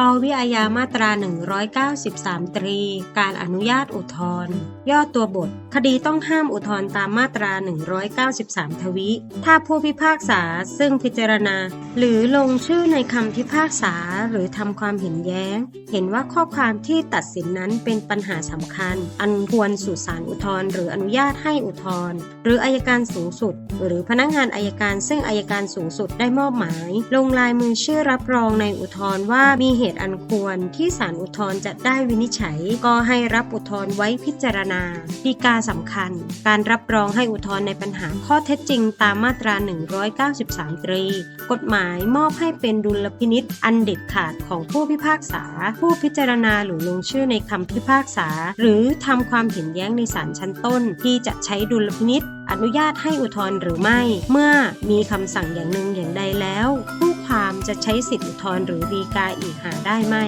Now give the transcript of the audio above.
ปวิอาญามาตรา 193 ตรี การอนุญาตอุทธรณ์ย่อตัวบทคดีต้องห้ามอุทธรณ์ตามมาตรา 193 ทวิ ถ้าผู้พิพากษาซึ่งพิจารณา หรือลงชื่อในคำพิพากษาหรือทำความเห็นแย้ง เห็นว่าข้อความที่ตัดสินนั้นเป็นปัญหาสำคัญ อันควรสู่ศาลอุทธรณ์หรืออนุญาตให้อุทธรณ์หรืออายการสูงสุด หรือพนักงานอายการซึ่งอายการสูงสุดได้มอบหมาย ลงลายมือชื่อรับรองในอุทธรณ์ว่ามีเหตุอันควรที่ศาลอุทธรณ์จะได้วินิจฉัย ก็ให้รับอุทธรณ์ไว้พิจารณาฎีกาสำคัญ การรับรองให้อุทธรณ์ในปัญหาข้อเท็จจริงตามมาตรา 193 ตรี กฎหมายมอบให้เป็นดุลพินิษอันเด็ดขาดของผู้พิพากษา ผู้พิจารณาหรือลงชื่อในคำพิพากษา หรือทำความเห็นแย้งในศาลชั้นต้น ที่จะใช้ดุลพินิษอนุญาตให้อุทธรณ์หรือไม่ เมื่อมีคำสั่งอย่างหนึ่งอย่างใดแล้ว ผู้ความจะใช้สิทธิอุทธรณ์หรือฎีกาอีกหาได้ไม่